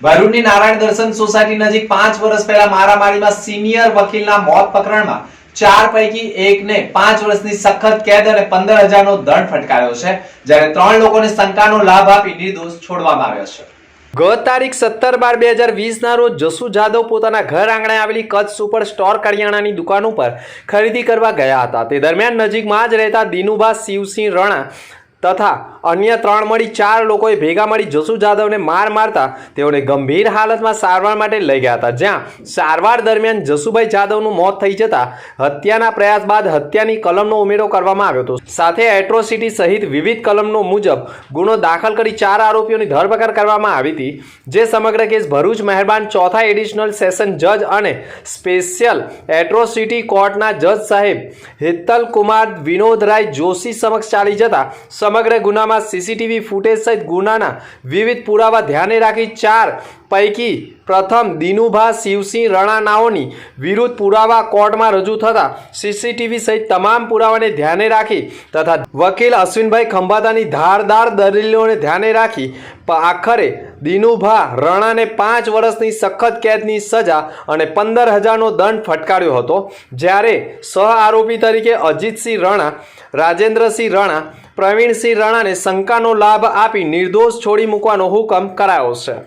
ભરૂચની નારાયણ દર્શન સોસાયટી નજીક પાંચ વર્ષ પહેલા મારામારીમાં સિનિયર વકીલના મોત પ્રકરણમાં ચાર પૈકી એકને પાંચ વર્ષની સખત કેદ અને પંદર હજારનો દંડ ફટકાર્યો છે, જ્યારે ત્રણ લોકોને શંકાનો લાભ આપી નિર્દોષ છોડવામાં આવ્યો છે. ગત તારીખ સત્તર બાર બે હજાર વીસના રોજ જસુ જાદવ પોતાના ઘર આંગણે આવેલી કચ્છ સુપર સ્ટોર કરિયાણાની દુકાન ઉપર ખરીદી કરવા ગયા હતા. તે દરમિયાન નજીકમાં જ રહેતા દિનુભા, શિવસિંહ, રણા તથા અન્ય ત્રણ મળી ચાર લોકોએ ભેગા મળી જસુ જાદવને માર મારતા તેઓને ગંભીર હાલતમાં સારવાર માટે લઈ ગયા હતા. જ્યાં સારવાર દરમિયાન જસુભાઈ જાદવનું મોત થઈ જતા હત્યાના પ્રયાસ બાદ હત્યાની કલમનો ઉમેરો કરવામાં આવ્યો હતો. સાથે એટ્રોસિટી સહિત વિવિધ કલમનો મુજબ ગુનો દાખલ કરી ચાર આરોપીઓની ધરપકડ કરવામાં આવી હતી. જે સમગ્ર કેસ ભરૂચ મહેરબાન ચોથા એડિશનલ સેશન જજ અને સ્પેશિયલ એટ્રોસિટી કોર્ટના જજ સાહેબ હેતલ કુમાર વિનોદરાય જોશી સમક્ષ ચાલી જતા સમગ્ર ગુનામાં સીસીટીવી ફૂટેજ સહિત ગુનાના વિવિધ પુરાવા ધ્યાને રાખી ચાર પૈકી પ્રથમ દિનુભા, શિવસિંહ રણાનાઓની વિરુદ્ધ પુરાવા કોર્ટમાં રજૂ થતા સીસીટીવી સહિત તમામ પુરાવાને ધ્યાને રાખી તથા વકીલ અશ્વિનભાઈ ખંભાતાની ધારદાર દલીલોને ધ્યાને રાખી આખરે દિનુભા, રણાને પાંચ વર્ષની સખત કેદની સજા અને પંદર હજારનો દંડ ફટકાર્યો હતો. જ્યારે સહ આરોપી તરીકે અજીતસિંહ રણા, રાજેન્દ્રસિંહ રણા, પ્રવીણસિંહ રણાને શંકાનો લાભ આપી નિર્દોષ છોડી મૂકવાનો હુકમ કરાયો છે.